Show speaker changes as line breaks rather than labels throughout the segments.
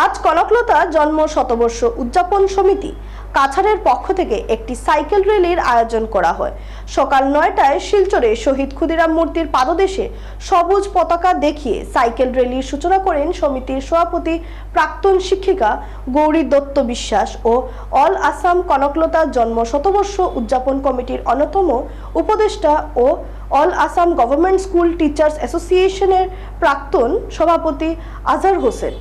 আজ কনকলতা জন্ম শতবর্ষ উদযাপন সমিতি কাছাড়ের পক্ষ থেকে একটি সাইকেল র্যালির আয়োজন করা হয়। সকাল নয়টায় শিলচরে শহীদ ক্ষুদিরাম মূর্তির পাদদেশে সবুজ পতাকা দেখিয়ে সাইকেল র্যালির সূচনা করেন সমিতির সভাপতি প্রাক্তন শিক্ষিকা গৌরী দত্ত বিশ্বাস ও অল আসাম কনকলতা জন্ম শতবর্ষ উদযাপন কমিটির অন্যতম উপদেষ্টা ও all Assam government school teachers অ্যাসোসিয়েশনের প্রাক্তন সভাপতি আজহার হোসেন।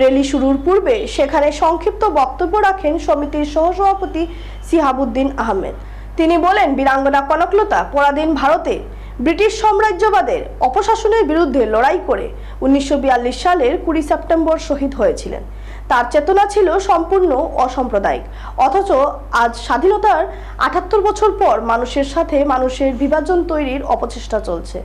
র্যালি শুরুর পূর্বে সেখানে সংক্ষিপ্ত বক্তব্য রাখেন সমিতির সহসভাপতি সিহাবুদ্দিন আহমেদ। তিনি বলেন, বীরাঙ্গনা কনকলতা পরাধীন ভারতে ব্রিটিশ সাম্রাজ্যবাদের অপশাসনের বিরুদ্ধে লড়াই করে উনিশশো বিয়াল্লিশ সালের কুড়ি সেপ্টেম্বর শহীদ হয়েছিলেন। তার চেতনা ছিল সম্পূর্ণ অসাম্প্রদায়িক। অথচ আজ স্বাধীনতার আটাত্তর বছর পর মানুষের সাথে মানুষের বিভাজন তৈরির অপচেষ্টা চলছে।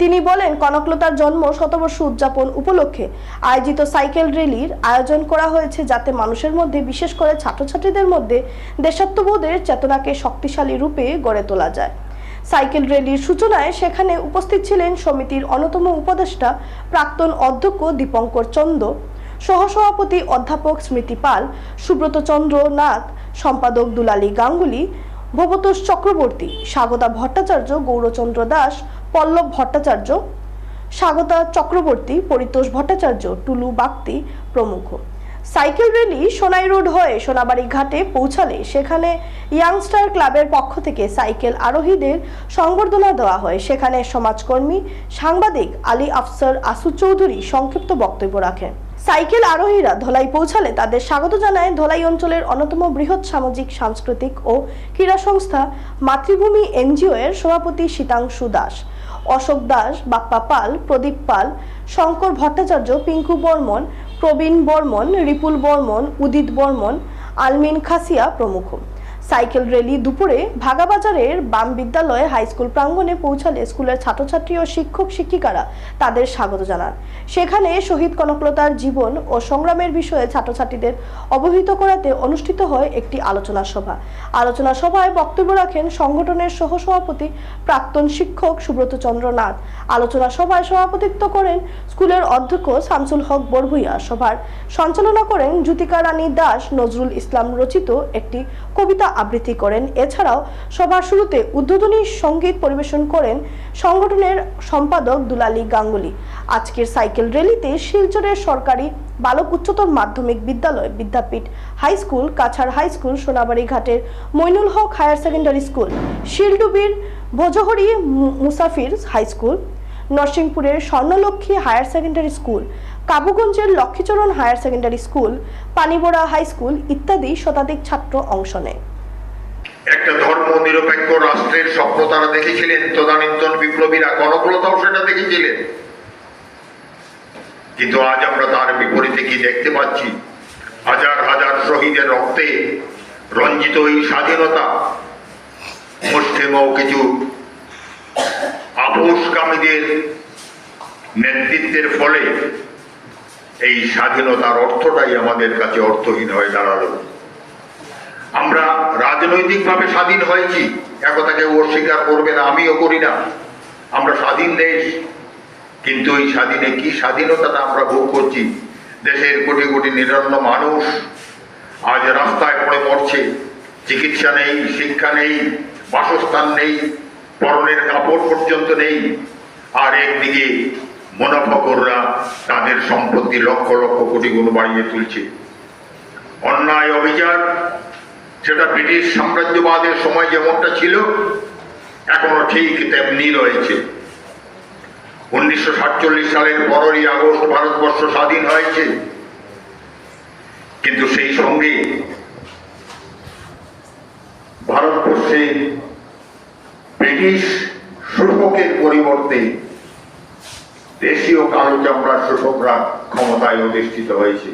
তিনি বলেন, কনকলতার জন্ম শতবর্ষ উদযাপন উপলক্ষে আয়োজিত সাইকেল র্যালির আয়োজন করা হয়েছে যাতে মানুষের মধ্যে, বিশেষ করে ছাত্রছাত্রীদের মধ্যে, দেশাত্মবোধের চেতনাকে শক্তিশালী রূপে গড়ে তোলা যায়। সাইকেল র্যালির সূচনায় সেখানে উপস্থিত ছিলেন সমিতির অন্যতম উপদেষ্টা প্রাক্তন অধ্যক্ষ দীপঙ্কর চন্দ সহসভাপতি অধ্যাপক স্মৃতি পাল, সুব্রত চন্দ্র নাথ, সম্পাদক দুলালী গাঙ্গুলি ভবতোষ চক্রবর্তী, স্বাগতা ভট্টাচার্য গৌরচন্দ্র দাস, পল্লব ভট্টাচার্য, স্বাগতা চক্রবর্তী, পরিতোষ ভট্টাচার্য, টুলু বাগতি প্রমুখ। সাইকেল র্যালি সোনাই রোড হয়ে সোনাবাড়ি ঘাটে পৌঁছালে সেখানে ইয়াংস্টার ক্লাবের পক্ষ থেকে সাইকেল আরোহীদের সংবর্ধনা দেওয়া হয়। সেখানে সমাজকর্মী সাংবাদিক আলী আফসার আসু চৌধুরী সংক্ষিপ্ত বক্তব্য রাখেন। সাইকেল আরোহীরা ধলাই পৌঁছালে তাদের স্বাগত জানায় ধলাই অঞ্চলের অন্যতম বৃহৎ সামাজিক, সাংস্কৃতিক ও ক্রীড়া সংস্থা মাতৃভূমি এনজিও এর সভাপতি শীতাংশু দাস, অশোক দাস, বাপ্পা পাল, প্রদীপ পাল, শঙ্কর ভট্টাচার্য, পিঙ্কু বর্মন, প্রবীণ বর্মন, রিপুল বর্মন, উদিত বর্মন, আলমিন খাসিয়া প্রমুখ। সাইকেল র্যালি দুপুরে ভাগাবাজারের বাম বিদ্যালয়ে হাই স্কুল প্রাঙ্গণে পৌঁছালে স্কুলের ছাত্রছাত্রী ও শিক্ষক শিক্ষিকারা তাদের স্বাগত জানান। সেখানে শহীদ কনকলতার জীবন ও সংগ্রামের বিষয়ে ছাত্রছাত্রীদের অবহিত করাতে অনুষ্ঠিত হয় একটি আলোচনা সভা। আলোচনা সভায় বক্তব্য রাখেন সংগঠনের সহসভাপতি প্রাক্তন শিক্ষক সুব্রত চন্দ্র নাথ। আলোচনা সভায় সভাপতিত্ব করেন স্কুলের অধ্যক্ষ শামসুল হক বরভুইয়া। সভার সঞ্চালনা করেন জ্যোতিকা রানী দাস, নজরুল ইসলাম রচিত একটি কবিতা আবৃত্তি করেন। এছাড়াও সভার শুরুতে উদ্বোধনী সংগীত পরিবেশন করেন সংগঠনের সম্পাদক দুলালী গাঙ্গুলি। আজকের সাইকেল র্যালিতে শিলচরের সরকারি বালক উচ্চতর মাধ্যমিক বিদ্যালয় Vidyapith high school, Cachar high school, Sonabari ঘাটের Moinul Haque higher secondary school, শিলডুবির Bhojhari Musafir high school, নরসিংপুরের Swarnalakshmi higher secondary school, কাবুগঞ্জের Lakshmicharan higher secondary school, Panibora high school ইত্যাদি শতাধিক ছাত্র অংশ নেয়।
একটা ধর্ম নিরপেক্ষ রাষ্ট্রের স্বপ্ন তারা দেখেছিলেন, তদানীন্তন বিপ্লবীরা কনকলতাও সেটা দেখেছিলেন। কিন্তু আজ আমরা তার বিপরীতে কি দেখতে পাচ্ছি? হাজার হাজার শহীদের রক্তে রঞ্জিত এই স্বাধীনতা। মুসলিম ও কিছু আপোষকামীদের নেতৃত্বের ফলে এই স্বাধীনতার অর্থটাই আমাদের কাছে অর্থহীন হয়ে দাঁড়াল। আমরা রাজনৈতিকভাবে স্বাধীন হয়েছি। একথা কেউ অস্বীকার করবে না, আমিও করি না। আমরা স্বাধীন দেশ। কিন্তু এই স্বাধীনে কি স্বাধীনতাটা আমরা ভোগ করছি? দেশের কোটি কোটি নিরন্ন মানুষ আজ রাস্তায় পড়ে মরছে। চিকিৎসা নেই, শিক্ষা নেই, বাসস্থান নেই, পরনের কাপড় পর্যন্ত নেই। আর একদিকে মুনাফাকররা তাদের সম্পত্তি লক্ষ লক্ষ কোটি গুণ বাড়িয়ে তুলছে। অন্যায় অবিচার সেটা ব্রিটিশ সাম্রাজ্যবাদের সময় যেমনটা ছিল, এখনও ঠিক তেমনি রয়েছে। উনিশশো সাতচল্লিশ সালের পনেরোই আগস্ট ভারতবর্ষ স্বাধীন হয়েছে। কিন্তু সেই সঙ্গে ভারতবর্ষে ব্রিটিশ শোষকের পরিবর্তে দেশীয় কালো চামড়ার শোষকরা ক্ষমতায় অধিষ্ঠিত হয়েছে।